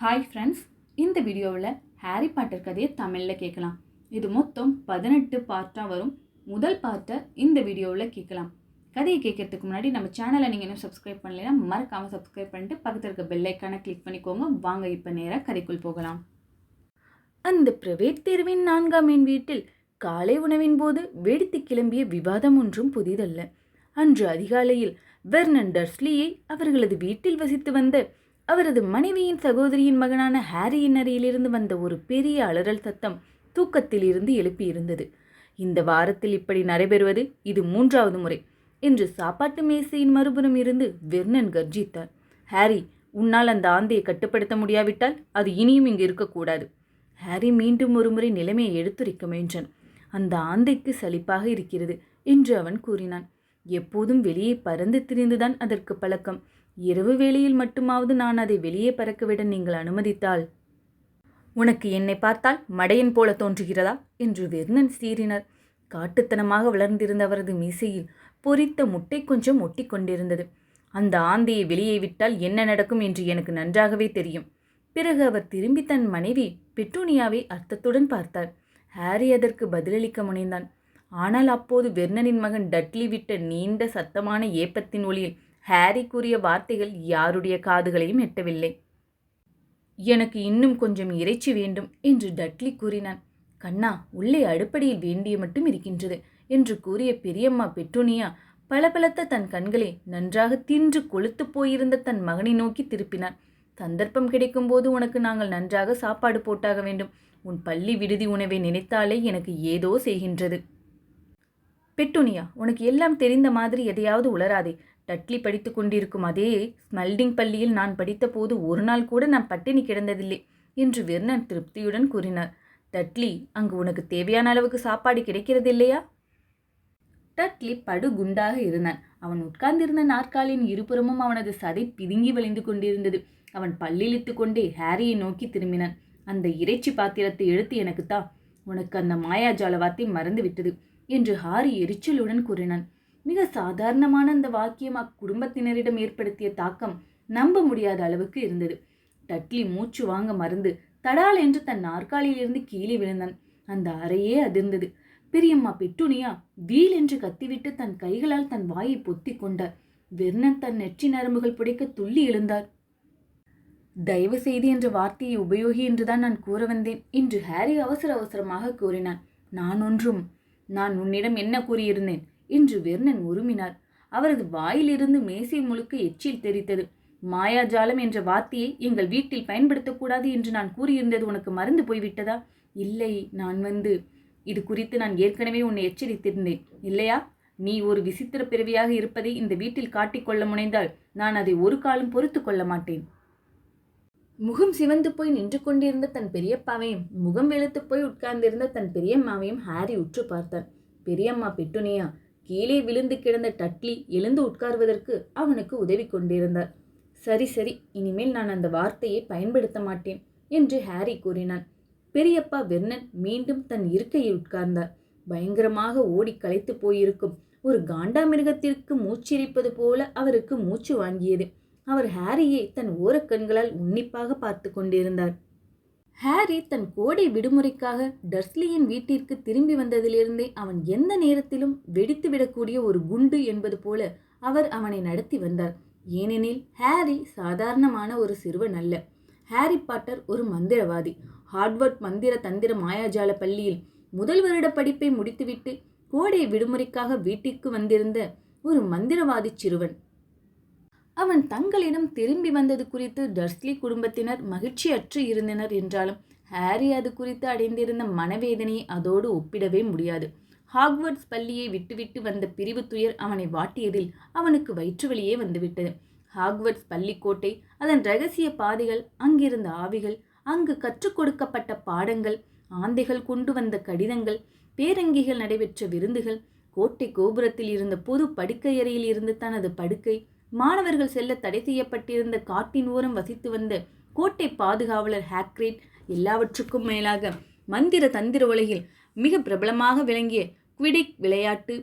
Hi friends இந்த வீடியோவில் Harry Potter கதையை தமிழில் கேட்கலாம். இது மொத்தம் பதினெட்டு பார்ட்டாக வரும். முதல் பார்ட்டை இந்த வீடியோவில் கேட்கலாம். கதையை கேட்கறதுக்கு முன்னாடி நம்ம சேனலை நீங்கள் இன்னும் சப்ஸ்கிரைப் பண்ணலைன்னா மறக்காமல் சப்ஸ்கிரைப் பண்ணிட்டு பக்கத்தில் இருக்க பெல்லைக்கான கிளிக் பண்ணிக்கோங்க. வாங்க இப்போ நேராக கதைக்குள் போகலாம். அந்த பிரவேட் தேர்வின் நான்காம் எண் வீட்டில் காலை உணவின் போது வெடித்து கிளம்பிய விவாதம் ஒன்றும் புதிதல்ல. அன்று அதிகாலையில் வெர்னன் டர்ஸ்லியை அவர்களது வீட்டில் வசித்து வந்த அவரது மனைவியின் சகோதரியின் மகனான ஹாரியின் அறையிலிருந்து வந்த ஒரு பெரிய அலறல் சத்தம் தூக்கத்தில் இருந்து எழுப்பியிருந்தது இந்த வாரத்தில் இப்படி நடைபெறுவது இது மூன்றாவது முறை என்று சாப்பாட்டு மேசையின் மறுபுறம் இருந்து வெர்னன் கர்ஜித்தார் ஹாரி உன்னால் அந்த ஆந்தையை கட்டுப்படுத்த முடியாவிட்டால் அது இனியும் இங்கு இருக்கக்கூடாது. ஹாரி மீண்டும் ஒருமுறை நிலைமையை எடுத்துரைக்க முயன்றான். அந்த ஆந்தைக்கு சலிப்பாக இருக்கிறது என்று அவன் கூறினான். எப்போதும் வெளியே பறந்து திரிந்துதான் அதற்கு பழக்கம். இரவு வேளையில் மட்டுமாவது நான் அதை வெளியே பறக்கவிட நீங்கள் அனுமதித்தால்? உனக்கு என்னை பார்த்தால் மடையன் போல தோன்றுகிறதா? என்று வெர்ணன் சீறினார். காட்டுத்தனமாக வளர்ந்திருந்த அவரது மீசையில் பொரித்த முட்டை கொஞ்சம் ஒட்டி கொண்டிருந்தது. அந்த ஆந்தையை வெளியே விட்டால் என்ன நடக்கும் என்று எனக்கு நன்றாகவே தெரியும். பிறகு அவர் திரும்பி தன் மனைவி பெட்டூனியாவை அர்த்தத்துடன் பார்த்தார். ஹாரி அதற்கு பதிலளிக்க முனைந்தான். ஆனால் அப்போது வெர்னனின் மகன் டட்லி விட்ட நீண்ட சத்தமான ஏப்பத்தின் ஒளியில் ஹாரி கூறிய வார்த்தைகள் யாருடைய காதுகளையும் எட்டவில்லை. எனக்கு இன்னும் கொஞ்சம் இறைச்சி வேண்டும் என்று டட்லி கூறினான். கண்ணா உள்ளே அடுப்படியில் வேண்டிய மட்டும் இருக்கின்றது என்று கூறிய பெரியம்மா பெட்டுனியா பளபளத்த தன் கண்களை நன்றாக தின்று கொளுத்து போயிருந்த தன் மகனை நோக்கி திருப்பினார். சந்தர்ப்பம் கிடைக்கும்போது உனக்கு நாங்கள் நன்றாக சாப்பாடு போட்டாக வேண்டும். உன் பள்ளி விடுதி உணவை நினைத்தாலே எனக்கு ஏதோ செய்கின்றது. பெட்டுனியா உனக்கு எல்லாம் தெரிந்த மாதிரி எதையாவது உளராதே டட்லி படித்து கொண்டிருக்கும் அதே ஸ்மெல்டிங் பள்ளியில் நான் படித்தபோது ஒரு நாள் கூட நான் பட்டினி கிடந்ததில்லை என்று வெர்னர் திருப்தியுடன் கூறினார். டட்லி அங்கு உனக்கு தேவையான அளவுக்கு சாப்பாடு கிடைக்கிறது இல்லையா? டட்லி படு குண்டாக இருந்தான். அவன் உட்கார்ந்திருந்த நாற்காலியின் இருபுறமும் அவனது சதை பிதுங்கி வழிந்து கொண்டிருந்தது. அவன் பல்லிழித்து கொண்டே ஹாரியை நோக்கி திரும்பினான். அந்த இறைச்சி பாத்திரத்தை எடுத்து எனக்குத்தான் உனக்கு அந்த மாயாஜால வார்த்தை மறந்து விட்டது என்று ஹாரி எரிச்சலுடன் கூறினான். மிக சாதாரணமான அந்த வாக்கியம் அக்குடும்பத்தினரிடம் ஏற்படுத்திய தாக்கம் நம்ப முடியாத அளவுக்கு இருந்தது. டட்லி மூச்சு வாங்க மறந்து தடால் என்று தன் நாற்காலியிலிருந்து கீழே விழுந்தான். அந்த அறையே அதிர்ந்தது. பெரியம்மா பெட்டுனியா வீல் என்று கத்திவிட்டு தன் கைகளால் தன் வாயை பொத்தி கொண்டார் வெர்னன் தன் நெற்றி நரம்புகள் புடைக்க துள்ளி எழுந்தார் தயவு செய்து என்ற வார்த்தையை உபயோகி என்றுதான் நான் கூற வந்தேன் என்று ஹாரி அவசர அவசரமாக கூறினான். நான் ஒன்றும். நான் உன்னிடம் என்ன கூறியிருந்தேன்? என்று வெர்ணன் உருமினார். அவரது வாயிலிருந்து மேசை முழுக்க எச்சில் தெரித்தது. மாயாஜாலம் என்ற வார்த்தையை எங்கள் வீட்டில் பயன்படுத்தக்கூடாது என்று நான் கூறியிருந்தது உனக்கு மறந்து போய்விட்டதா? இல்லை நான் வந்து இது குறித்து நான் ஏற்கனவே உன்னை எச்சரித்திருந்தேன். இல்லையா? நீ ஒரு விசித்திர பிறவியாக இருப்பதை இந்த வீட்டில் காட்டிக்கொள்ள முனைந்தால் நான் அதை ஒரு காலம் பொறுத்து கொள்ள மாட்டேன். முகம் சிவந்து போய் நின்று கொண்டிருந்த தன் பெரியப்பாவையும் முகம் வெளுத்து போய் உட்கார்ந்திருந்த தன் பெரியம்மாவையும் ஹாரி உற்று பார்த்தான் பெரியம்மா பெட்டுனியா கீழே விழுந்து கிடந்த டட்லி எழுந்து உட்கார்வதற்கு அவனுக்கு உதவி கொண்டிருந்தார். சரி சரி இனிமேல் நான் அந்த வார்த்தையை பயன்படுத்த மாட்டேன் என்று ஹாரி கூறினான். பெரியப்பா வெர்னன் மீண்டும் தன் இருக்கையில் உட்கார்ந்தார். பயங்கரமாக ஓடி களைத்து போயிருக்கும் ஒரு காண்டாமிருகத்திற்கு மூச்சிரிப்பது போல அவருக்கு மூச்சு வாங்கியது. அவர் ஹாரியை தன் ஓரக்கண்களால் உன்னிப்பாக பார்த்து கொண்டிருந்தார். ஹாரி தன் கோடை விடுமுறைக்காக டர்ஸ்லியின் வீட்டிற்கு திரும்பி வந்ததிலிருந்தே அவன் எந்த நேரத்திலும் வெடித்துவிடக்கூடிய ஒரு குண்டு என்பது போல அவர் அவனை நடத்தி வந்தார். ஏனெனில் ஹாரி சாதாரணமான ஒரு சிறுவன் அல்ல. ஹாரி பாட்டர் ஒரு மந்திரவாதி. ஹார்ட்வர்ட் மந்திர தந்திர மாயாஜால பள்ளியில் முதல் வருட படிப்பை முடித்துவிட்டு கோடை விடுமுறைக்காக வீட்டிற்கு வந்திருந்த ஒரு மந்திரவாதி சிறுவன். அவன் தங்களிடம் திரும்பி வந்தது குறித்து டர்ஸ்லி குடும்பத்தினர் மகிழ்ச்சியற்று இருந்தனர் என்றாலும் ஹாரி அது குறித்து அடைந்திருந்த மனவேதனையை அதோடு ஒப்பிடவே முடியாது. ஹாக்வர்ட்ஸ் பள்ளியை விட்டுவிட்டு வந்த பிரிவு துயர் அவனை வாட்டியதில் அவனுக்கு வயிற்றுவலியே வந்துவிட்டது. ஹாக்வர்ட்ஸ் பள்ளிக்கோட்டை அதன் ரகசிய பாதைகள் அங்கிருந்த ஆவிகள் அங்கு கற்றுக் கொடுக்கப்பட்ட பாடங்கள் ஆந்தைகள் கொண்டு வந்த கடிதங்கள் பேரங்கிகள் நடைபெற்ற விருந்துகள் கோட்டை கோபுரத்தில் இருந்த பொது படுக்கையறையில் இருந்து தனது படுக்கை மாணவர்கள் செல்ல தடை செய்யப்பட்டிருந்த காட்டின் ஓரம் வசித்து வந்த கோட்டை பாதுகாவலர் ஹாக்ரேட் எல்லாவற்றுக்கும் மேலாக மந்திர தந்திர உலகில் மிக பிரபலமாக விளங்கிய குவிடிக் விளையாட்டு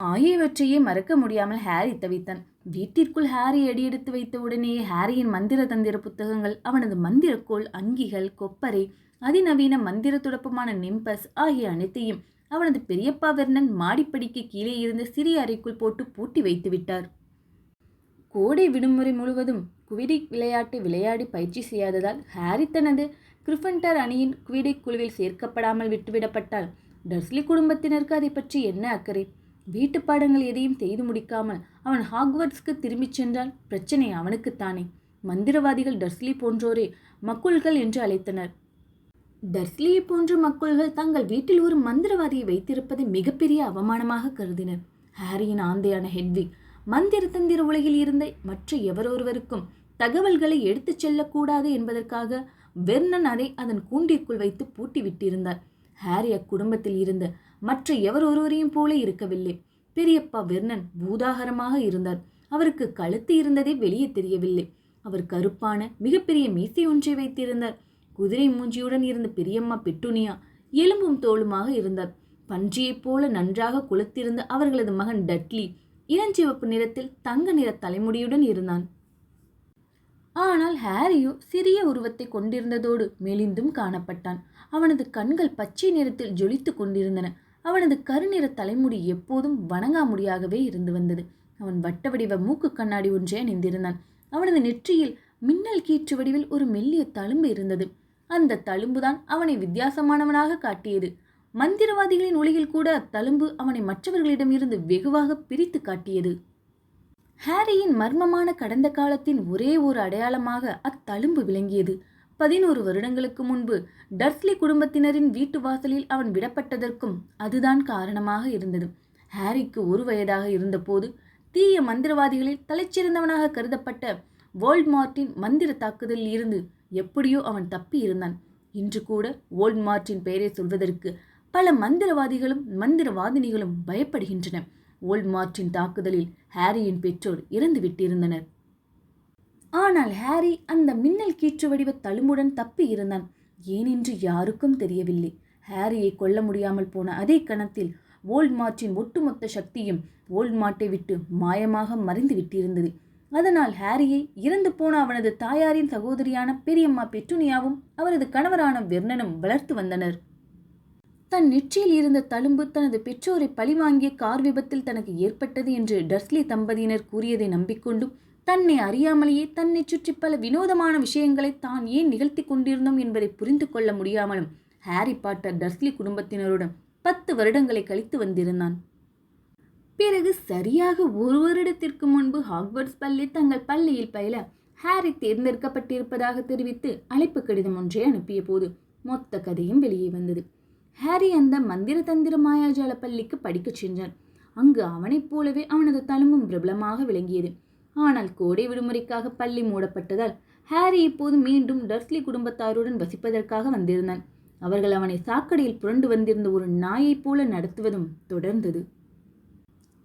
ஆகியவற்றையே மறக்க முடியாமல் ஹாரி தவித்தான். வீட்டிற்குள் ஹாரி அடியெடுத்து வைத்த உடனேயே ஹாரியின் மந்திர தந்திர புத்தகங்கள் அவனது மந்திரக்கோள் அங்கிகள் கொப்பரை அதிநவீன மந்திர துடப்பமான நிம்பஸ் ஆகிய அனைத்தையும் அவனது பெரியப்பா வர்ணன் மாடிப்படிக்கு கீழே இருந்த சிறிய அறைக்குள் போட்டு பூட்டி வைத்து விட்டார். கோடை விடுமுறை முழுவதும் குவிடிக் விளையாட்டு விளையாடி பயிற்சி செய்யாததால் ஹாரி தனது கிரிஃபண்டர் அணியின் குவிடிக் குழுவில் சேர்க்கப்படாமல் விட்டுவிடப்பட்டால் டர்ஸ்லி குடும்பத்தினருக்கு அதை பற்றி என்ன அக்கறை? வீட்டு பாடங்கள் எதையும் செய்து முடிக்காமல் அவன் ஹாக்வர்ட்ஸ்க்கு திரும்பிச் சென்றால் பிரச்சனை அவனுக்குத்தானே. மந்திரவாதிகள் டர்ஸ்லி போன்றோரே மக்குள்கள் என்று அழைத்தனர். டர்ஸ்லியை போன்ற மக்கள்கள் தங்கள் வீட்டில் ஒரு மந்திரவாதியை வைத்திருப்பதை மிகப்பெரிய அவமானமாக கருதினர். ஹாரியின் ஆந்தையான ஹெட்விக் மந்திர தந்திர உலகில் இருந்த மற்ற எவரொருவருக்கும் தகவல்களை எடுத்துச் செல்லக்கூடாது என்பதற்காக வெர்னன் அதை அதன் கூண்டிற்குள் வைத்து பூட்டி விட்டிருந்தார் ஹாரி அக்குடும்பத்தில் இருந்த மற்ற எவர் ஒருவரையும் போல இருக்கவில்லை. பெரியப்பா வெர்னன் பூதாகரமாக இருந்தார். அவருக்கு கழுத்து இருந்ததே வெளியே தெரியவில்லை. அவர் கருப்பான மிகப்பெரிய மீசை ஒன்றை வைத்திருந்தார். குதிரை மூஞ்சியுடன் இருந்த பெரியம்மா பெட்டுனியா எலும்பும் தோளுமாக இருந்தார். பன்றியைப் போல நன்றாக குளத்திருந்த அவர்களது மகன் டட்லி இளஞ்சிவப்பு நிறத்தில் தங்க நிற தலைமுடியுடன் இருந்தான். ஆனால் ஹாரியோ சிறிய உருவத்தை கொண்டிருந்ததோடு மெலிந்தும் காணப்பட்டான். அவனது கண்கள் பச்சை நிறத்தில் ஜொலித்து கொண்டிருந்தன. அவனது கருநிற தலைமுடி எப்போதும் வணங்காமுடியாகவே இருந்து வந்தது. அவன் வட்ட வடிவ மூக்கு கண்ணாடி ஒன்றை அணிந்திருந்தான். அவனது நெற்றியில் மின்னல் கீற்று வடிவில் ஒரு மெல்லிய தழும்பு இருந்தது. அந்த தழும்புதான் அவனை வித்தியாசமானவனாக காட்டியது. மந்திரவாதிகளின் உலகில் கூட தழும்பு அவனை மற்றவர்களிடமிருந்து வெகுவாக பிரித்து காட்டியது. ஹாரியின் மர்மமான கடந்த காலத்தின் ஒரே ஒரு அடையாளமாக அத்தழும்பு விளங்கியது. பதினோரு வருடங்களுக்கு முன்பு டர்ஸ்லி குடும்பத்தினரின் வீட்டு வாசலில் அவன் விடப்பட்டதற்கும் அதுதான் காரணமாக இருந்தது. ஹாரிக்கு ஒரு வயதாக இருந்தபோது தீய மந்திரவாதிகளில் தலைச்சிறந்தவனாக கருதப்பட்ட வோல்ட்மார்ட்டின் மந்திர தாக்குதலில் இருந்து எப்படியோ அவன் தப்பி இருந்தான் இன்று கூட வோல்ட்மார்ட்டின் பெயரை சொல்வதற்கு பல மந்திரவாதிகளும் மந்திரவாதினிகளும் பயப்படுகின்றன. ஓல்மார்ட்டின் தாக்குதலில் ஹாரியின் பெற்றோர் இறந்து விட்டிருந்தனர். ஆனால் ஹாரி அந்த மின்னல் கீற்று வடிவ தழும்புடன் தப்பி இருந்தான். ஏனென்று யாருக்கும் தெரியவில்லை. ஹாரியை கொல்ல முடியாமல் போன அதே கணத்தில் வோல்ட்மார்ட்டின் ஒட்டுமொத்த சக்தியும் வோல்ட்மார்ட்டை விட்டு மாயமாக மறைந்து விட்டிருந்தது. அதனால் ஹாரியை இறந்து போன அவனது தாயாரின் சகோதரியான பெரியம்மா பெட்டுனியாவும் அவரது கணவரான வெர்னனும் வளர்த்து வந்தனர். தன் நெற்றியில் இருந்த தழும்பு தனது பெற்றோரை பழிவாங்கிய கார் விபத்தில் தனக்கு ஏற்பட்டது என்று டர்ஸ்லி தம்பதியினர் கூறியதை நம்பிக்கொண்டும் தன்னை அறியாமலேயே தன்னை சுற்றி பல வினோதமான விஷயங்களை தான் ஏன் நிகழ்த்தி கொண்டிருந்தோம் என்பதை புரிந்து கொள்ள முடியாமலும் ஹாரி பாட்டர் டர்ஸ்லி குடும்பத்தினருடன் பத்து வருடங்களை கழித்து வந்திருந்தான். பிறகு சரியாக ஒரு வருடத்திற்கு முன்பு ஹாக்வர்ட்ஸ் பள்ளி தங்கள் பள்ளியில் பயில ஹாரி தேர்ந்தெடுக்கப்பட்டிருப்பதாக தெரிவித்து அழைப்பு கடிதம் ஒன்றை அனுப்பிய போது மொத்த கதையும் வெளியே வந்தது. ஹாரி அந்த மந்திர தந்திர மாயாஜால பள்ளிக்கு படிக்கச் சென்றான். அங்கு அவனைப் போலவே அவனது தழும்பும் பிரபலமாக விளங்கியது. ஆனால் கோடை விடுமுறைக்காக பள்ளி மூடப்பட்டதால் ஹாரி இப்போது மீண்டும் டர்ஸ்லி குடும்பத்தாருடன் வசிப்பதற்காக வந்திருந்தான். அவர்கள் அவனை சாக்கடையில் புரண்டு வந்திருந்த ஒரு நாயைப் போல நடத்துவதும் தொடர்ந்தது.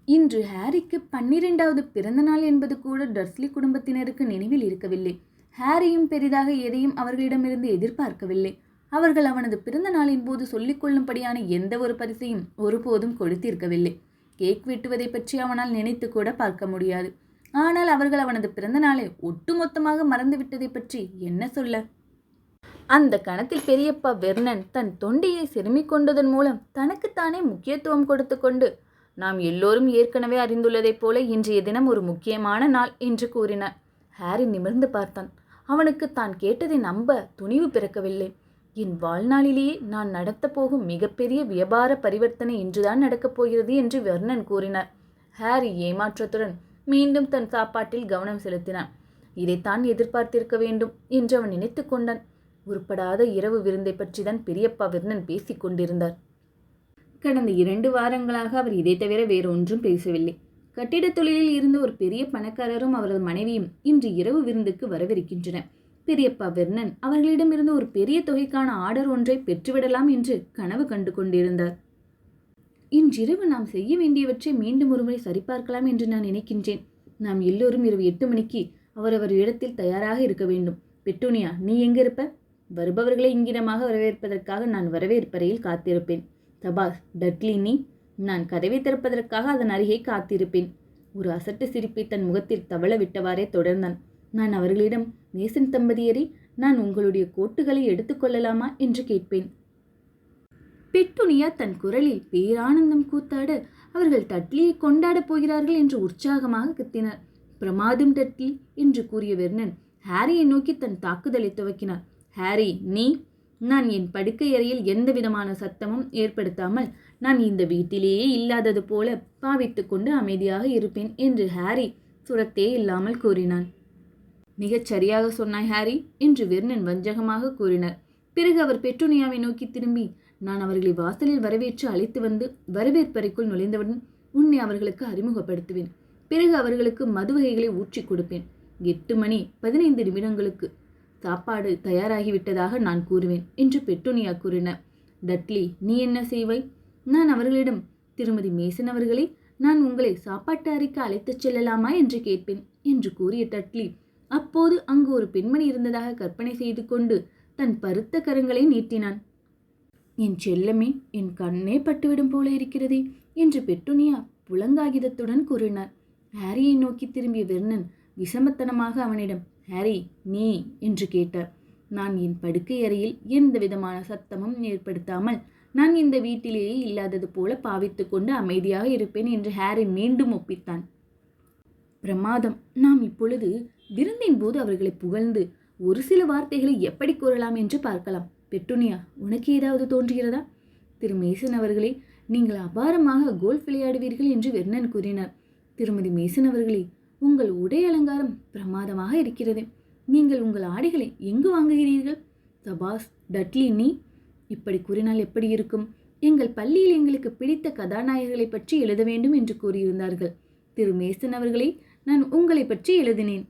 இன்று ஹாரிக்கு பன்னிரெண்டாவது பிறந்த நாள் என்பது கூட டர்ஸ்லி குடும்பத்தினருக்கு நினைவில் இருக்கவில்லை. ஹாரியும் பெரிதாக எதையும் அவர்களிடமிருந்து எதிர்பார்க்கவில்லை. அவர்கள் அவனது பிறந்த நாளின் போது சொல்லிக்கொள்ளும்படியான எந்த ஒரு பரிசையும் ஒருபோதும் கொடுத்திருக்கவில்லை. கேக் வெட்டுவதை பற்றி அவனால் நினைத்து கூட பார்க்க முடியாது. ஆனால் அவர்கள் அவனது பிறந்த நாளை ஒட்டுமொத்தமாக மறந்துவிட்டதை பற்றி என்ன சொல்ல? அந்த கணத்தில் பெரியப்பா வெர்னன் தன் தொண்டியை சிறுமிக் கொண்டதன் மூலம் தனக்குத்தானே முக்கியத்துவம் கொடுத்து கொண்டு நாம் எல்லோரும் ஏற்கனவே அறிந்துள்ளதைப் போல இன்றைய தினம் ஒரு முக்கியமான நாள் என்று கூறினார். ஹாரி நிமிர்ந்து பார்த்தான். அவனுக்கு தான் கேட்டதை நம்ப துணிவு பிறக்கவில்லை. என் வாழ்நாளிலேயே நான் நடத்தப் போகும் மிகப்பெரிய வியாபார பரிவர்த்தனை இன்றுதான் நடக்கப் போகிறது என்று வர்ணன் கூறினார். ஹாரி ஏமாற்றத்துடன் மீண்டும் தன் சாப்பாட்டில் கவனம் செலுத்தினான். இதைத்தான் எதிர்பார்த்திருக்க வேண்டும் என்று அவன் நினைத்து கொண்டான். உருப்படாத இரவு விருந்தை பற்றி தான் பெரியப்பா வர்ணன் பேசிக் கொண்டிருந்தார். கடந்த இரண்டு வாரங்களாக அவர் இதை தவிர வேறு ஒன்றும் பேசவில்லை. கட்டிடத் தொழிலில் இருந்த ஒரு பெரிய பணக்காரரும் அவரது மனைவியும் இன்று இரவு விருந்துக்கு வரவிருக்கின்றனர். பெரியப்பா வெர்னன் அவர்களிடமிருந்து ஒரு பெரிய தொகைக்கான ஆர்டர் ஒன்றை பெற்றுவிடலாம் என்று கனவு கண்டு கொண்டிருந்தார். இன்றிரவு நாம் செய்ய வேண்டியவற்றை மீண்டும் ஒருமுறை சரிபார்க்கலாம் என்று நான் நினைக்கின்றேன். நாம் எல்லோரும் இரவு எட்டு மணிக்கு அவரவர் இடத்தில் தயாராக இருக்க வேண்டும். பெட்டோனியா நீ எங்கே இருப்ப வருபவர்களை இங்கிடமாக வரவேற்பதற்காக நான் வரவேற்பறையில் காத்திருப்பேன். தபாஸ் டட்லி நீ? நான் கதவை திறப்பதற்காக அதன் அருகே காத்திருப்பேன். ஒரு அசட்டு சிரிப்பை தன் முகத்தில் தவள விட்டவாறே தொடர்ந்தான். நான் அவர்களிடம் மேசன் தம்பதியரே நான் உங்களுடைய கோட்டுகளை எடுத்துக்கொள்ளலாமா என்று கேட்பேன். பெட்டுனியா தன் குரலில் பேரானந்தம் கூத்தாட அவர்கள் டட்லியை கொண்டாடப் போகிறார்கள் என்று உற்சாகமாக கத்தினார். பிரமாதம் டட்லி என்று கூறிய வெர்னன் ஹாரியை நோக்கி தன் தாக்குதலை துவக்கினார். ஹாரி நீ? நான் என் படுக்கை அறையில் எந்த விதமான சத்தமும் ஏற்படுத்தாமல் நான் இந்த வீட்டிலேயே இல்லாதது போல பாவித்து கொண்டு அமைதியாக இருப்பேன் என்று ஹாரி சுரத்தே இல்லாமல் கூறினான். மிகச் சரியாக சொன்னாய் ஹாரி என்று வெர்னன் வஞ்சகமாக கூறினார். பிறகு அவர் பெட்ரோனியாவை நோக்கி திரும்பி நான் அவர்களை வாசலில் வரவேற்று அழைத்து வந்து வரவேற்பறைக்குள் நுழைந்தவுடன் உன்னை அவர்களுக்கு அறிமுகப்படுத்துவேன். பிறகு அவர்களுக்கு மது வகைகளை ஊற்றி கொடுப்பேன். எட்டு மணி பதினைந்து நிமிடங்களுக்கு சாப்பாடு தயாராகிவிட்டதாக நான் கூறுவேன் என்று பெட்டோனியா கூறினார். டட்லி நீ என்ன செய்வாய்? நான் அவர்களிடம் திருமதி மேசன் அவர்களே நான் உங்களை சாப்பாட்டு அறைக்கு அழைத்துச் செல்லலாமா? என்று கேட்பேன் என்று கூறிய டட்லி அப்போது அங்கு ஒரு பெண்மணி இருந்ததாக கற்பனை செய்து கொண்டு தன் பருத்த கரங்களை நீட்டினான். என் செல்லமே என் கண்ணே பட்டுவிடும் போல இருக்கிறதே என்று பெட்டுனியா புலங்காகிதத்துடன் கூறினார். ஹாரியை நோக்கி திரும்பிய வெர்னன் விசமத்தனமாக அவனிடம் ஹாரி நீ என்று கேட்டார். நான் என் படுக்கை அறையில் எந்த விதமான சத்தமும் ஏற்படுத்தாமல் நான் இந்த வீட்டிலேயே இல்லாதது போல பாவித்து கொண்டு அமைதியாக இருப்பேன் என்று ஹாரி மீண்டும் ஒப்பித்தான். பிரமாதம். நாம் இப்பொழுது விருந்தின் போது அவர்களை புகழ்ந்து ஒரு சில வார்த்தைகளை எப்படி கூறலாம் என்று பார்க்கலாம். பெட்டுனியா உனக்கு ஏதாவது தோன்றுகிறதா? திரு மேசன் அவர்களே நீங்கள் அபாரமாக கோல்ஃப் விளையாடுவீர்கள் என்று வெர்ணன் கூறினார். திருமதி மேசன் அவர்களே உங்கள் உடை அலங்காரம் பிரமாதமாக இருக்கிறது. நீங்கள் உங்கள் ஆடைகளை எங்கு வாங்குகிறீர்கள்? சபாஸ் டட்லி நீ? இப்படி கூறினால் எப்படி இருக்கும்? எங்கள் பள்ளியில் எங்களுக்கு பிடித்த கதாநாயகர்களை பற்றி எழுத வேண்டும் என்று கூறியிருந்தார்கள். திரு மேசன் அவர்களே நான் உங்களை பற்றி எழுதினேன்.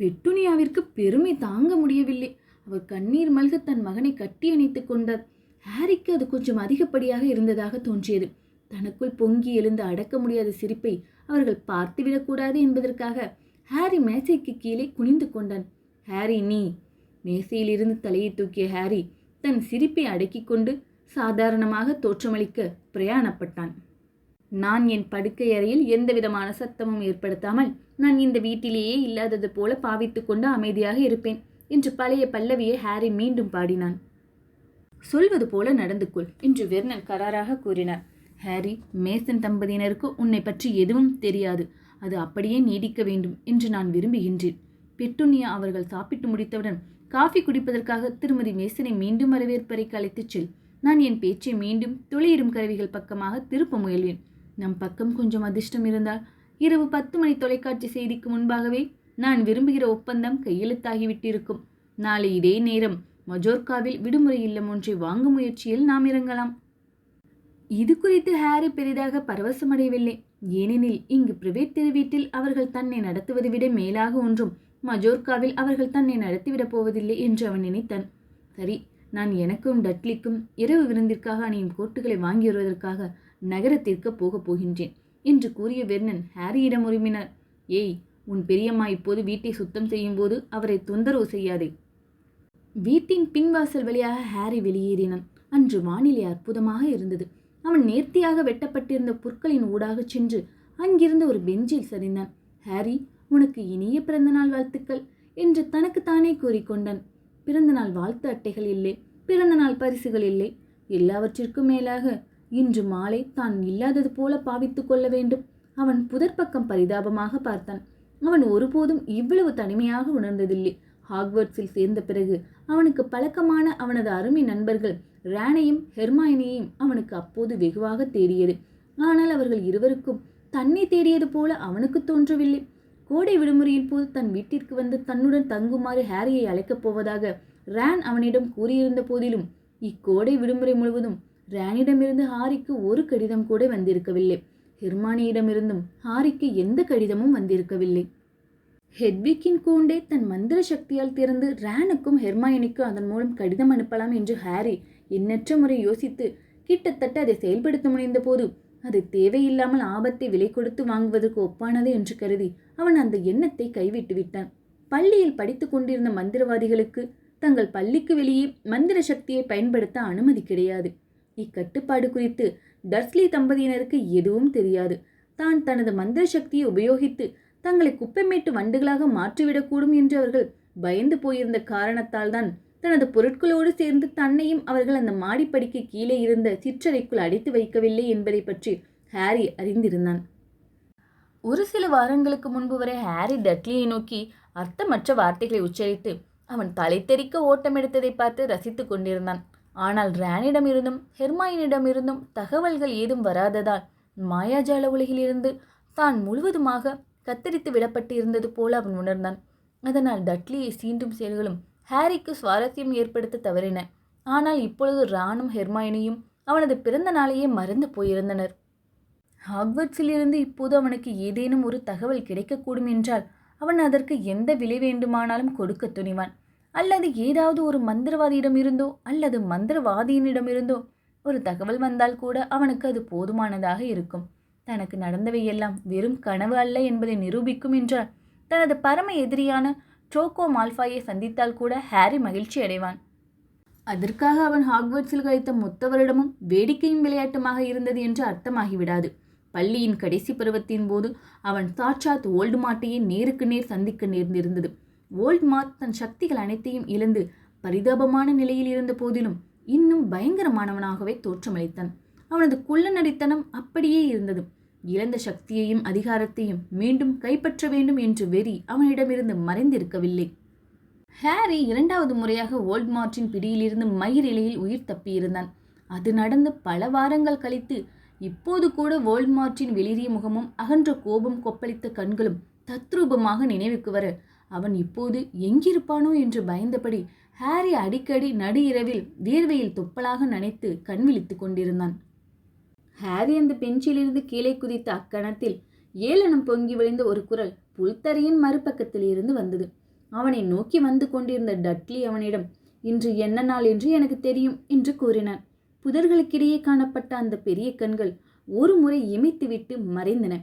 பெட்டுனியாவிற்கு பெருமை தாங்க முடியவில்லை. அவர் கண்ணீர் மல்க தன் மகனை கட்டி அணைத்து கொண்டார். ஹாரிக்கு அது கொஞ்சம் அதிகப்படியாக இருந்ததாக தோன்றியது. தனக்குள் பொங்கி எழுந்து அடக்க முடியாத சிரிப்பை அவர்கள் பார்த்துவிடக்கூடாது என்பதற்காக ஹாரி மேசைக்கு கீழே குனிந்து கொண்டான். ஹாரி நீ. மேசையிலிருந்து தலையை தூக்கிய ஹாரி தன் சிரிப்பை அடக்கிக் கொண்டு சாதாரணமாக தோற்றமளிக்க பிரயாணப்பட்டான். நான் என் படுக்கை அறையில் எந்த விதமான சத்தமும் ஏற்படுத்தாமல் நான் இந்த வீட்டிலேயே இல்லாதது போல பாவித்து கொண்டு அமைதியாக இருப்பேன் என்று பழைய பல்லவியை ஹாரி மீண்டும் பாடினான். சொல்வது போல நடந்து கொள் என்று வெர்னன் கராராக கூறினார். ஹாரி மேசன் தம்பதியினருக்கு உன்னை பற்றி எதுவும் தெரியாது. அது அப்படியே நீடிக்க வேண்டும் என்று நான் விரும்புகின்றேன். பெட்டுனியா அவர்கள் சாப்பிட்டு முடித்தவுடன் காஃபி குடிப்பதற்காக திருமதி மேசனை மீண்டும் வரவேற்பறைக்கு அழைத்துச் செல். நான் என் பேச்சை மீண்டும் துளையிடும் கருவிகள் பக்கமாக திருப்ப முயல்வேன். நம் பக்கம் கொஞ்சம் அதிர்ஷ்டம் இருந்தால் இரவு பத்து மணி தொலைக்காட்சி செய்திக்கு முன்பாகவே நான் விரும்புகிற ஒப்பந்தம் கையெழுத்தாகிவிட்டிருக்கும். நாளை இதே நேரம் மஜோர்காவில் விடுமுறை இல்லம் ஒன்றை வாங்கும் முயற்சியில் நாம் இறங்கலாம். இது குறித்து ஹாரி பெரிதாக பரவசமடையவில்லை ஏனெனில் இங்கு பிரிவேட் தெருவீட்டில் அவர்கள் தன்னை நடத்துவதை விட மேலாக ஒன்றும் மஜோர்காவில் அவர்கள் தன்னை நடத்திவிடப் போவதில்லை என்று அவன் நினைத்தான். சரி நான் எனக்கும் டட்லிக்கும் இரவு விருந்திற்காக அணியும் கோட்டுகளை வாங்கி வருவதற்காக நகரத்திற்கு போகப் போகின்றேன் என்று கூறிய வெர்னன் ஹாரியிடம் உரிமினார் ஏய் உன் பெரியம்மா இப்போது வீட்டை சுத்தம் செய்யும் போது அவரை தொந்தரவு செய்யாதே. வீட்டின் பின்வாசல் வழியாக ஹாரி வெளியேறினான். அன்று வானிலை அற்புதமாக இருந்தது. அவன் நேர்த்தியாக வெட்டப்பட்டிருந்த புற்களின் ஊடாகச் சென்று அங்கிருந்த ஒரு பெஞ்சில் சரிந்தான். ஹாரி உனக்கு இனிய பிறந்தநாள் வாழ்த்துக்கள் என்று தனக்குத்தானே கூறிக்கொண்டான் பிறந்தநாள் வாழ்த்து அட்டைகள் இல்லை பிறந்தநாள் பரிசுகள் இல்லை எல்லாவற்றிற்கும் மேலாக இன்று மாலை தான் இல்லாதது போல பாவித்து கொள்ள வேண்டும். அவன் புதற்பக்கம் பரிதாபமாக பார்த்தான். அவன் ஒருபோதும் இவ்வளவு தனிமையாக உணர்ந்ததில்லை. ஹாக்வர்ட்ஸில் சேர்ந்த பிறகு அவனுக்கு பழக்கமான அவனது அருமை நண்பர்கள் ரேனையும் ஹெர்மாயினியையும் அவனுக்கு அப்போது வெகுவாக தேடியது. ஆனால் அவர்கள் இருவருக்கும் தன்னை தேடியது போல அவனுக்கு தோன்றவில்லை. கோடை விடுமுறையில் போது தன் வீட்டிற்கு வந்து தன்னுடன் தங்குமாறு ஹாரியை அழைக்கப் போவதாக ரேன் அவனிடம் கூறியிருந்த போதிலும் இக்கோடை விடுமுறை முழுவதும் ராணியிடமிருந்து ஹாரிக்கு ஒரு கடிதம் கூட வந்திருக்கவில்லை. ஹெர்மானியிடமிருந்தும் ஹாரிக்கு எந்த கடிதமும் வந்திருக்கவில்லை. ஹெட்விக்கின் கூண்டே தன் மந்திர சக்தியால் திறந்து ரேனுக்கும் ஹெர்மாயனிக்கும் அதன் மூலம் கடிதம் அனுப்பலாம் என்று ஹாரி எண்ணற்ற முறை யோசித்து கிட்டத்தட்ட அதை செயல்படுத்த முடிந்த போது அது தேவையில்லாமல் ஆபத்தை விலை கொடுத்து வாங்குவதற்கு ஒப்பானது என்று கருதி அவன் அந்த எண்ணத்தை கைவிட்டு விட்டான். பள்ளியில் படித்து கொண்டிருந்த மந்திரவாதிகளுக்கு தங்கள் பள்ளிக்கு வெளியே மந்திர சக்தியை பயன்படுத்த அனுமதி கிடையாது. இக்கட்டுப்பாடு குறித்து டர்ஸ்லி தம்பதியினருக்கு எதுவும் தெரியாது. தான் தனது மந்திர சக்தியை உபயோகித்து தங்களை குப்பைமேட்டு வண்டுகளாக மாற்றிவிடக்கூடும் என்று அவர்கள் பயந்து போயிருந்த காரணத்தால் தான் தனது பொருட்களோடு சேர்ந்து தன்னையும் அவர்கள் அந்த மாடிப்படிக்கு கீழே இருந்த சிற்றறைக்குள் அடைத்து வைக்கவில்லை என்பதை பற்றி ஹாரி அறிந்திருந்தான். ஒரு சில வாரங்களுக்கு முன்பு வரை ஹாரி டட்லியை நோக்கி அர்த்தமற்ற வார்த்தைகளை உச்சரித்து அவன் தலை தெறிக்க ஓட்டம் எடுத்ததை பார்த்து ரசித்து கொண்டிருந்தான். ஆனால் ரானிடமிருந்தும் ஹெர்மாயினிடமிருந்தும் தகவல்கள் ஏதும் வராததால் மாயாஜால உலகிலிருந்து தான் முழுவதுமாக கத்தரித்து விடப்பட்டு இருந்தது போல அவன் உணர்ந்தான். அதனால் டட்லியை சீண்டும் செயல்களும் ஹாரிக்கு சுவாரஸ்யம் ஏற்படுத்த தவறின. ஆனால் இப்பொழுது ராணும் ஹெர்மாயினியும் அவனது பிறந்த நாளையே மறந்து போயிருந்தனர். ஹாக்வர்ட்ஸிலிருந்து இப்போது அவனுக்கு ஏதேனும் ஒரு தகவல் கிடைக்கக்கூடும் என்றால் அவன் அதற்கு எந்த விலை வேண்டுமானாலும் கொடுக்க துணிவான். அல்லது ஏதாவது ஒரு மந்திரவாதியிடம் இருந்தோ அல்லது மந்திரவாதியினிடமிருந்தோ ஒரு தகவல் வந்தால் கூட அவனுக்கு அது போதுமானதாக இருக்கும். தனக்கு நடந்தவையெல்லாம் வெறும் கனவு அல்ல என்பதை நிரூபிக்கும் என்றால் தனது பரம எதிரியான ட்ரோகோ மால்ஃபாயை சந்தித்தால் கூட ஹாரி மகிழ்ச்சி அடைவான். அதற்காக அவன் ஹாக்வர்ட்ஸில் கழித்த மொத்த வருடமும் வேடிக்கையும் விளையாட்டுமாக இருந்தது என்று அர்த்தமாகிவிடாது. பள்ளியின் கடைசி பருவத்தின் போது அவன் சாட்சாத் ஓல்டு மாட்டையே நேருக்கு நேர் சந்திக்க நேர்ந்திருந்தது. ஓல்ட்மார்ட் தன் சக்திகள் அனைத்தையும் இழந்து பரிதாபமான நிலையில் இருந்த போதிலும் இன்னும் பயங்கரமானவனாகவே தோற்றமளித்தான். அவனது குள்ள நடித்தனம் அப்படியே இருந்தது. இழந்த சக்தியையும் அதிகாரத்தையும் மீண்டும் கைப்பற்ற வேண்டும் என்று வெறி அவனிடமிருந்து மறைந்திருக்கவில்லை. ஹாரி இரண்டாவது முறையாக ஓல்ட்மார்ட்டின் பிடியிலிருந்து மயிர் இலையில் உயிர் தப்பியிருந்தான். அது நடந்து பல வாரங்கள் கழித்து இப்போது கூட வோல்ட்மார்ட்டின் வெளிரிய முகமும் அகன்ற கோபம் கொப்பளித்த கண்களும் தத்ரூபமாக நினைவுக்கு வர அவன் இப்போது எங்கிருப்பானோ என்று பயந்தபடி ஹாரி அடிக்கடி நடு இரவில் வியர்வையில் தொப்பலாக நனைத்து கண் விழித்துக் கொண்டிருந்தான். ஹாரி அந்த பெஞ்சிலிருந்து கீழே குதித்த அக்கணத்தில் ஏளனம் பொங்கி விழுந்த ஒரு குரல் புல்தரையின் மறுபக்கத்தில் இருந்து வந்தது. அவனை நோக்கி வந்து கொண்டிருந்த டட்லி அவனிடம் இன்று என்ன நாள் என்று எனக்கு தெரியும் என்று கூறினான். புதர்களுக்கிடையே காணப்பட்ட அந்த பெரிய கண்கள் ஒரு முறை இமைத்துவிட்டு மறைந்தன.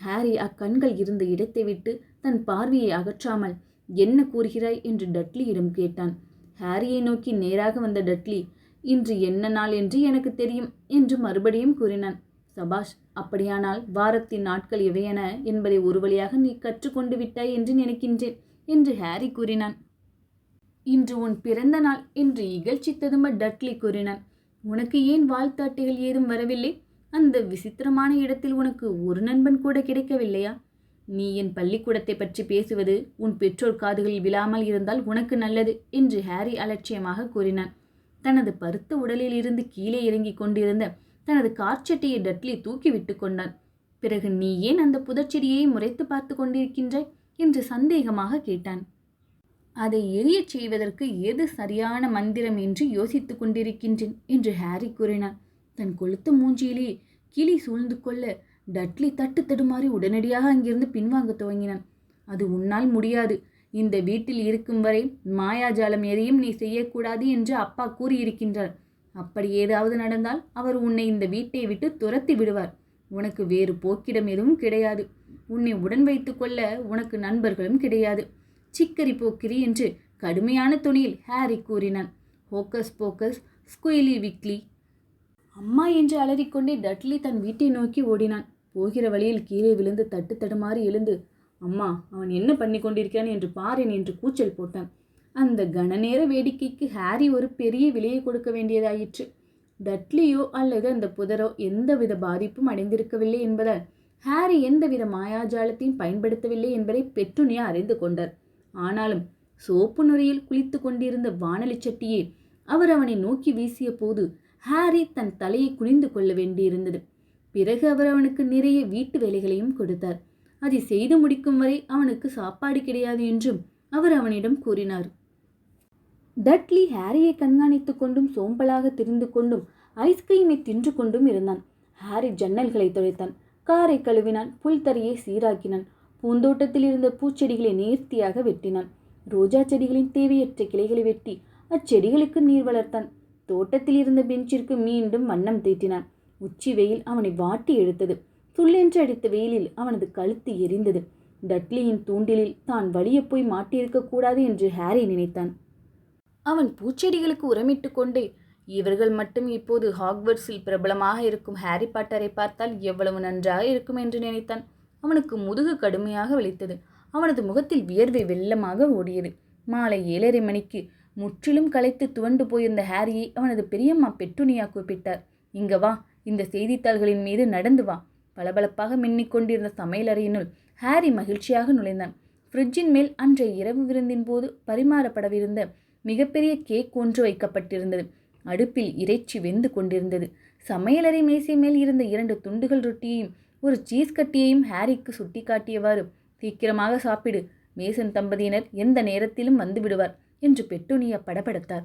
ஹாரி அக்கண்கள் இருந்த இடத்தை விட்டு தன் பார்வையை அகற்றாமல் என்ன கூறுகிறாய்? என்று டட்லியிடம் கேட்டான். ஹாரியை நோக்கி நேராக வந்த டட்லி இன்று என்ன நாள் என்று எனக்கு தெரியும் என்று மறுபடியும் கூறினான். சபாஷ் அப்படியானால் வாரத்தின் நாட்கள் எவையென என்பதை ஒரு வழியாக நீ கற்றுக்கொண்டு விட்டாய் என்று நினைக்கின்றேன் என்று ஹாரி கூறினான். இன்று உன் பிறந்த நாள் என்று இகழ்ச்சி ததும்ப டட்லி கூறினான். உனக்கு ஏன் வாழ்த்தாட்டுகள் ஏதும் வரவில்லை? அந்த விசித்திரமான இடத்தில் உனக்கு ஒரு நண்பன் கூட கிடைக்கவில்லையா? நீ என் பள்ளிக்கூடத்தை பற்றி பேசுவது உன் பெற்றோர் காதுகளில் விழாமல் இருந்தால் உனக்கு நல்லது என்று ஹாரி அலட்சியமாக கூறினான். தனது பருத்த உடலில் இருந்து கீழே இறங்கிக் கொண்டிருந்த தனது கார்ச்சட்டியை டட்லி தூக்கிவிட்டு கொண்டான். பிறகு நீ ஏன் அந்த புதச்செடியை முறைத்து பார்த்து கொண்டிருக்கின்றாய்? என்று சந்தேகமாக கேட்டான். அதை எரியச் செய்வதற்கு எது சரியான மந்திரம் என்று யோசித்துக் கொண்டிருக்கின்றேன் என்று ஹாரி கூறினான். தன் கொளுத்த மூஞ்சியிலே கிளி சூழ்ந்து கொள்ள டட்லி தட்டு தடுமாறி உடனடியாக அங்கிருந்து பின்வாங்க துவங்கினான். அது உன்னால் முடியாது. இந்த வீட்டில் இருக்கும் வரை மாயாஜாலம் எதையும் நீ செய்யக்கூடாது என்று அப்பா கூறியிருக்கின்றார். அப்படி ஏதாவது நடந்தால் அவர் உன்னை இந்த வீட்டை விட்டு துரத்தி விடுவார். உனக்கு வேறு போக்கிடம் எதுவும் கிடையாது. உன்னை உடன் வைத்துக்கொள்ள உனக்கு நண்பர்களும் கிடையாது. சிக்கரி போக்கிரி என்று கடுமையான துணியில் ஹாரி கூறினான். Hocus pocus squiggly wiggly. அம்மா என்று அலறிக்கொண்டே டட்லி தன் வீட்டை நோக்கி ஓடினான். போகிற வழியில் கீழே விழுந்து தட்டு தடுமாறி எழுந்து அம்மா அவன் என்ன பண்ணி கொண்டிருக்கிறான் என்று பாரேன் என்று கூச்சல் போட்டான். அந்த கனநேர வேடிக்கைக்கு ஹாரி ஒரு பெரிய விலையை கொடுக்க வேண்டியதாயிற்று. டட்லியோ அல்லது அந்த புதரோ எந்தவித பாதிப்பும் அடைந்திருக்கவில்லை என்பதால் ஹாரி எந்தவித மாயாஜாலத்தையும் பயன்படுத்தவில்லை என்பதை பெற்றுனியா அறிந்து கொண்டார். ஆனாலும் சோப்பு நுரையில் குளித்து கொண்டிருந்த வானொலி சட்டியை அவர் அவனை நோக்கி வீசிய போது ஹாரி தன் தலையை குனிந்து கொள்ள வேண்டியிருந்தது. பிறகு அவர் அவனுக்கு நிறைய வீட்டு வேலைகளையும் கொடுத்தார். அதை செய்து முடிக்கும் வரை அவனுக்கு சாப்பாடு கிடையாது என்றும் அவர் அவனிடம் கூறினார். டட்லி ஹாரியை கண்காணித்துக் கொண்டும் சோம்பலாக திரிந்து கொண்டும் ஐஸ்கிரீமை தின்று கொண்டும் இருந்தான். ஹாரி ஜன்னல்களை துடைத்தான். காரை கழுவினான். புல்தரையை சீராக்கினான். பூந்தோட்டத்தில் இருந்த பூச்செடிகளை நேர்த்தியாக வெட்டினான். ரோஜா செடிகளின் தேவையற்ற கிளைகளை வெட்டி அச்செடிகளுக்கு நீர் வளர்த்தான். தோட்டத்தில் இருந்த பெஞ்சிற்கு மீண்டும் வண்ணம் தீட்டினான் உச்சி வெயில் அவனை வாட்டி எடுத்தது. துள்ளென்று அடித்த வெயிலில் அவனது கழுத்து எரிந்தது. டட்லியின் தூண்டிலில் தான் வலிய போய் மாட்டியிருக்க கூடாது என்று ஹாரி நினைத்தான். அவன் பூச்செடிகளுக்கு உரமிட்டு கொண்டே இவர்கள் மட்டும் இப்போது ஹாக்வர்ட்ஸில் பிரபலமாக இருக்கும் ஹாரி பாட்டரை பார்த்தால் எவ்வளவு நன்றாக இருக்கும் என்று நினைத்தான். அவனுக்கு முதுகு கடுமையாக வலித்தது. அவனது முகத்தில் வியர்வை வெள்ளமாக ஓடியது. மாலை ஏழரை மணிக்கு முற்றிலும் களைத்து துவண்டு போயிருந்த ஹாரியை அவனது பெரியம்மா பெட்டுனியா கூப்பிட்டார். இங்க வா இந்த செய்தித்தாள்களின் மீது நடந்து வா. பளபளப்பாக மின்னிக்கொண்டிருந்த சமையலறையினுள் ஹாரி மகிழ்ச்சியாக நுழைந்தான். ஃப்ரிட்ஜின் மேல் அன்றைய இரவு விருந்தின் போது பரிமாறப்படவிருந்த மிகப்பெரிய கேக் ஒன்று வைக்கப்பட்டிருந்தது. அடுப்பில் இறைச்சி வெந்து கொண்டிருந்தது. சமையலறை மேசை மேல் இருந்த இரண்டு துண்டுகள் ரொட்டியையும் ஒரு சீஸ் கட்டியையும் ஹாரிக்கு சுட்டிக்காட்டியவாறு சீக்கிரமாக சாப்பிடு. மேசன் தம்பதியினர் எந்த நேரத்திலும் வந்துவிடுவார் என்று பெட்டுனியா படபடத்தார்.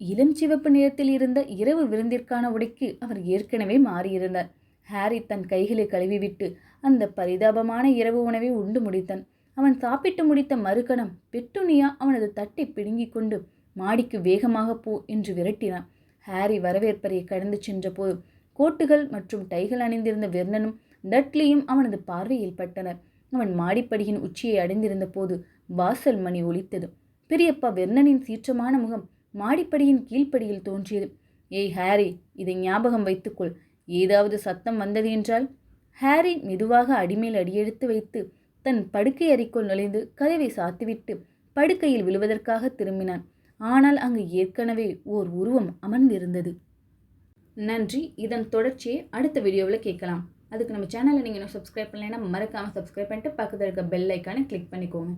இளம் சிவப்பு நிறத்தில் இருந்த இரவு விருந்திற்கான உடைக்கு அவர் ஏற்கனவே மாறியிருந்தார். ஹாரி தன் கைகளை கழுவிவிட்டு அந்த பரிதாபமான இரவு உணவை உண்டு முடித்தான். அவன் சாப்பிட்டு முடித்த மறுகணம் பெட்டுனியா அவனது தட்டை பிடுங்கிக் கொண்டு மாடிக்கு வேகமாக போ என்று விரட்டினான். ஹாரி வரவேற்பறை கடந்து சென்றபோது கோட்டுகள் மற்றும் டைகள் அணிந்திருந்த வெர்னனும் டட்லியும் அவனது பார்வையில் பட்டனர். அவன் மாடிப்படியின் உச்சியை அடைந்திருந்த போது வாசல் மணி ஒலித்தது. பெரியப்பா வெர்னனின் சீற்றமான முகம் மாடிப்படியின் கீழ்ப்படியில் தோன்றியது. ஏய் ஹாரி இதை ஞாபகம் வைத்துக்கொள். ஏதாவது சத்தம் வந்தது என்றால்? ஹாரி மெதுவாக அடிமேல் அடியெடுத்து வைத்து தன் படுக்கை அறைக்குள் நுழைந்து கதவை சாத்திவிட்டு படுக்கையில் விழுவதற்காக திரும்பினான். ஆனால் அங்கு ஏற்கனவே ஓர் உருவம் அமர்ந்திருந்தது. நன்றி. இதன் தொடர்ச்சியை அடுத்த வீடியோவில் கேட்கலாம். அதுக்கு நம்ம சேனலை நீங்கள் இன்னும் சப்ஸ்கிரைப் பண்ணலைன்னா மறக்காமல் சப்ஸ்கிரைப் பண்ணிட்டு பக்கத்தில் இருக்க பெல் ஐக்கானை கிளிக் பண்ணிக்கோங்க.